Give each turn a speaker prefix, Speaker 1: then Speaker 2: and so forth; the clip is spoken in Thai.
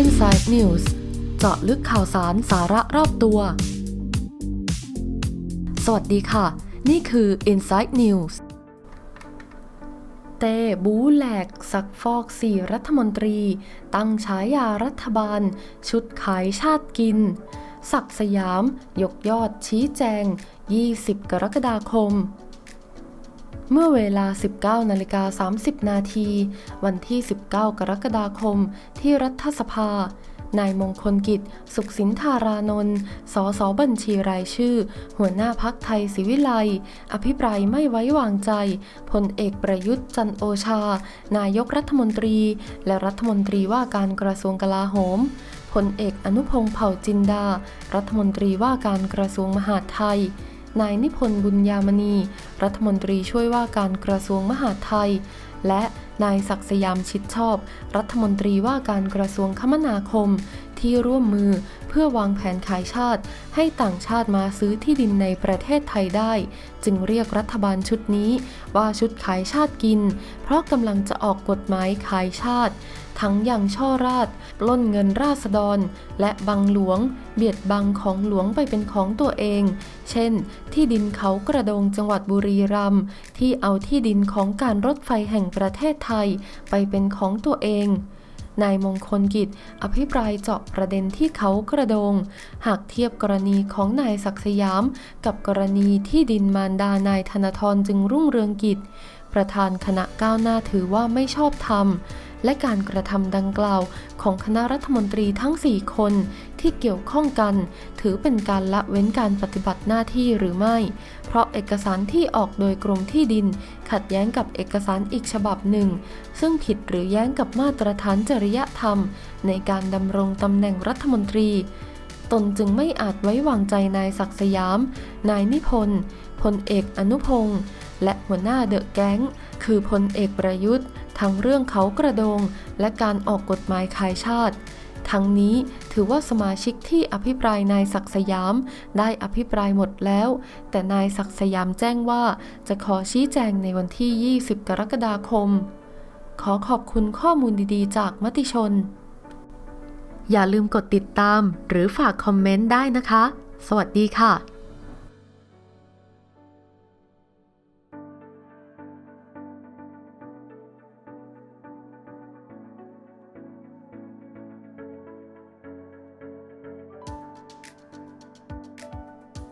Speaker 1: Inside News เจาะลึกข่าวสารสาระรอบตัว สวัสดีค่ะ นี่คือ Inside News เต้บูแหลกสักฟอกสี่รัฐมนตรี ตั้งฉายารัฐบาล ชุดขายชาติกิน ศักสยาม ยกยอดชี้แจง 20 กรกฎาคม เมื่อเวลา 19นาฬิกา30 นาที วันที่ 19 กรกฎาคม ที่รัฐสภา นายมงคลกิจ สุขสินธารานนท์ สสบัญชีรายชื่อ หัวหน้าพักไทยศิวิไล อภิปรายไม่ไว้วางใจ พลเอกประยุทธ์จันโอชา นายกรัฐมนตรี และรัฐมนตรีว่าการกระทรวงกลาโหมพลเอกอนุพงษ์เผ่าจินดา รัฐมนตรีว่าการกระทรวงมหาดไทย นายนิพนธ์บุญญามณี รัฐมนตรีช่วยว่าการกระทรวงมหาดไทย และนายศักสยามชิดชอบ รัฐมนตรีว่าการกระทรวงคมนาคม ที่ร่วมมือ เพื่อวางแผนขายชาติ ให้ต่างชาติมาซื้อที่ดินในประเทศไทยได้ จึงเรียกรัฐบาลชุดนี้ว่าชุดขายชาติกิน เพราะกำลังจะออกกฎหมายขายชาติ ทั้งอย่างช่อราดปล้นเงินราษฎร และบังหลวง เบียดบังของหลวงไปเป็นของตัวเอง เช่น ที่ดินเขากระโดงจังหวัดบุรีรัมย์ที่เอาที่ดินของการรถไฟแห่งประเทศไทย ไปเป็นของตัวเอง นายมงคลกิจ อภิปรายเจาะประเด็นที่เขากระโดง หากเทียบกรณีของนายศักสยาม กับกรณีที่ดินมารดานายธนทรจึงรุ่งเรืองกิจ ประธานคณะก้าวหน้าถือว่าไม่ชอบธรรมและการกระทำดังกล่าวของคณะรัฐมนตรีทั้ง 4 คน ที่เกี่ยวข้องกัน ถือเป็นการละเว้นการปฏิบัติหน้าที่หรือไม่ เพราะเอกสารที่ออกโดยกรมที่ดิน ขัดแย้งกับเอกสารอีกฉบับหนึ่ง ซึ่งผิดหรือแย้งกับมาตรฐานจริยธรรม ในการดำรงตำแหน่งรัฐมนตรี ตนจึงไม่อาจไว้วางใจนายศักสยาม นายนิพนธ์พลเอกอนุพงศ์และหัวหน้าเดอะแก๊ง คือพลเอกประยุทธ์ ทั้งเรื่องเขากระโดง และการออกกฎหมายขายชาติ ทั้งนี้ถือว่าสมาชิกที่อภิปรายนายศักสยาม ได้อภิปรายหมดแล้ว แต่นายศักสยามแจ้งว่าจะขอชี้แจงในวันที่ 20 กรกฎาคม ขอขอบคุณข้อมูลดีๆ จากมติชน อย่าลืมกดติดตาม หรือฝากคอมเมนต์ได้นะคะ สวัสดีค่ะ